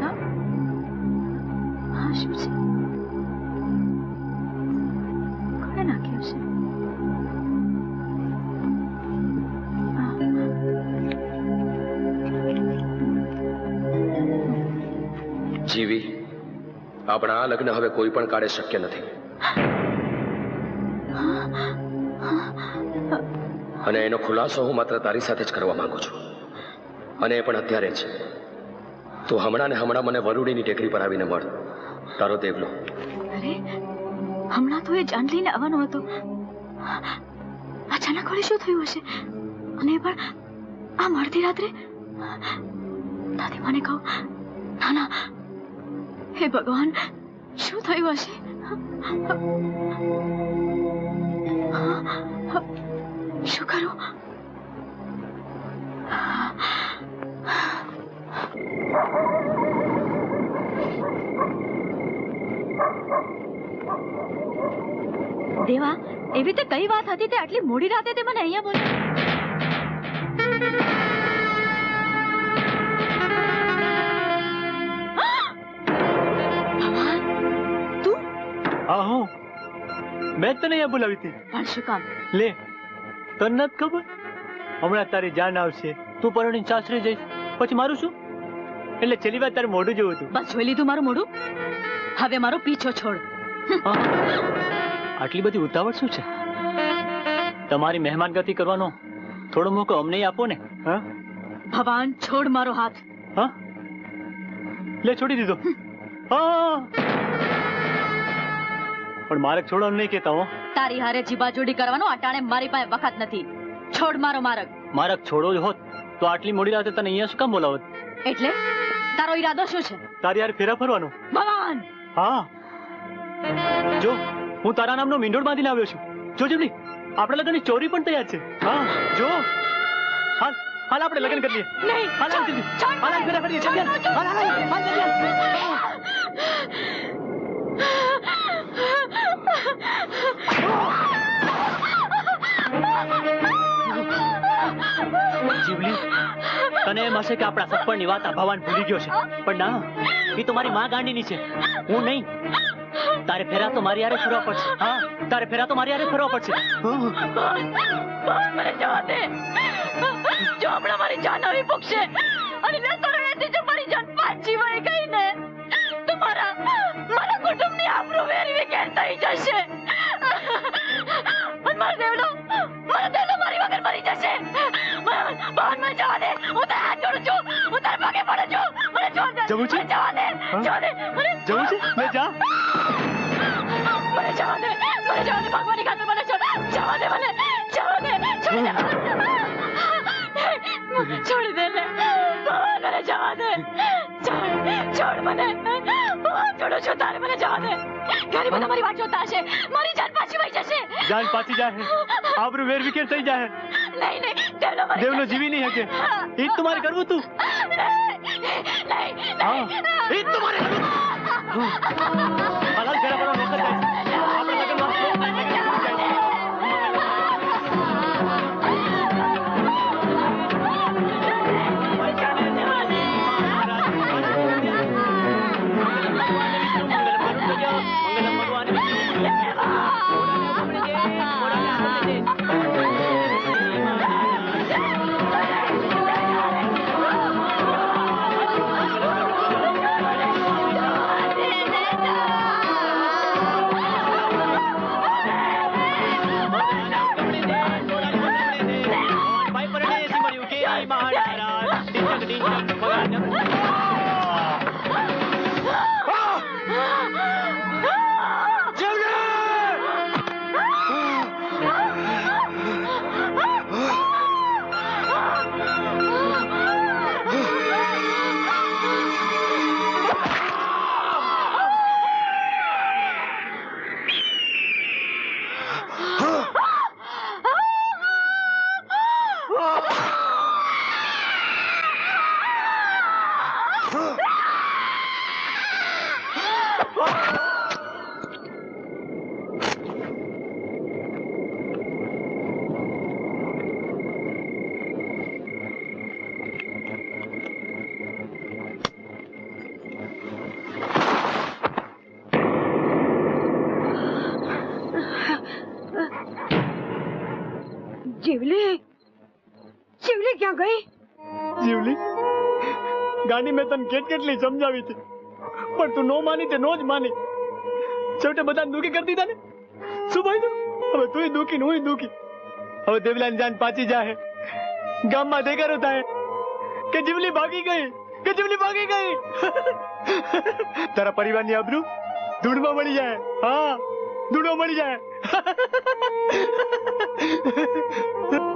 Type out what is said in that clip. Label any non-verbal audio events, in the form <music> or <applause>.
હા? હા, જીવી, આપણા આ લગ્ન હવે કોઈ પણ કાળે શક્ય નથી. અને એનો ખુલાસો હું માત્ર તારી સાથે જ કરવા માંગુ છું. અને એ પણ અત્યારે જ. તું હમણાં ને હમણાં મને વરુડીની ટેકરી પર આવીને મળ તારો દેવલો અરે, હમણાં તો એ જાન લઈને આવવાનો હતો. અચાનક વળી શું થયું હશે? અને પણ આ મળતી રાત્રે? દાદી, મને કહો. ના ના. હે ભગવાન, શું થયું હશે? શું કરું? દેવા, એવી તે કઈ વાત હતી તે આટલી મોડી રાતે તે મને અહીંયા બોલ્યો હા હું. મેં તને અહીંયા બોલાવી હતી પણ શું કામ? લે તને નથી ખબર? હમણાં તારી જાન આવશે. તું પરણી સાસરે જઈશ. પછી મારું શું? એટલે છેલ્લી વાર તારે મોઢું જેવું હતું. બસ જોઈ લીધું મારું મોઢું? હવે મારો પીછો છોડ. આટલી બધી ઉતાવળ શું છે? તમારી મહેમાન ગતિ કરવાનો થોડો મોકો અમને આપો ને. ભગવાન છોડ મારો હાથ. હા? લે છોડી દીધો. હા. પણ માર્ગ છોડવાનું નહીં કેતા હો. તારી હારે જીબાજોડી કરવાનો અટાણે મારી પાસે વખત નથી. છોડ મારો માર્ગ માર્ગ છોડો જ હોત તો આટલી મોડી રાતે તને અહીંયા શું કામ બોલાવત? એટલે? તારો ઈરાદો શું છે? તારી હારે ફેરા ફરવાનો? ભગવાન! હા. જો હું તારા નામનો મીંડોળ બાંધીને આવ્યો છું. જો જેમની આપણે લગ્નની ચોરી પણ તૈયાર છે. હા જો. હાલ હાલ આપણે લગ્ન કરીએ નહીં હાલ હાલ જલ્દી. હાલ હાલ ફેરા ફરીએ. હાલ હાલ હાલ જલ્દી જીવલી, તને એમ હશે કે આપણા સપ્પણની વાત આ ભવાન ભૂલી ગયો છે. પણ ના, એ તો મારી માં ગાંડીની છે. હું નહીં. તારે ફેરા તો મારી આરે ફરવા પડશે. હા, તારે ફેરા તો મારી આરે ફરવા પડશે. મને જવા દે. જો હમણાં મારી જાન આવી પૂગશે અને મેં નસો વેચી જો મારી જાન પાછી વળી ગઈ ને તો મારા મારા કુટુંબની આબરૂ વેરવી કે થઈ જશે? જવા છે? જવા દે? જવા દે મને જવું છે લે જા મને જવા દે મને જવા દે ભગવાનની ખાતર મને છોડ જવા દે મને જવા દે છોડી દે છોડી દે ને ભગવાન મને જવા દે છોડ છોડ મને હાથ જોડું છું તારે મને જવા દે ઘરે બધા મારી વાત જોતા હશે મારી જાન પાછી વહી જશે જાન પાછી જાય આબરૂ વેર વિકેર થઈ જાય નહીં નહીં દેવલો મરી દેવલો જીવી નહીં શકે એ જ તમારે કરવું તું નહીં હા. એ તમારે માળા રાત <laughs> ટીચક ટીચક. પગાડક જીવલી જીવલી ક્યાં ગઈ જીવલી ગાંડી મેં તને કેટ કેટલી સમજાવી હતી. પણ તું નો માની તે નો જ માની. છેવટે બધા દુખી કરી દીધા ને? શું ભાઈ તું હવે તું દુખી ને હું દુખી. હવે દેવલાની જાન પાછી જાહે. ગામમાં દેખાડો થાય કે જીવલી ભાગી ગઈ? કે જીવલી ભાગી ગઈ? <laughs> તારા પરિવારની આબરૂ ધૂળમાં મળી જાય. હા, ધૂળમાં મળી જાય. <laughs>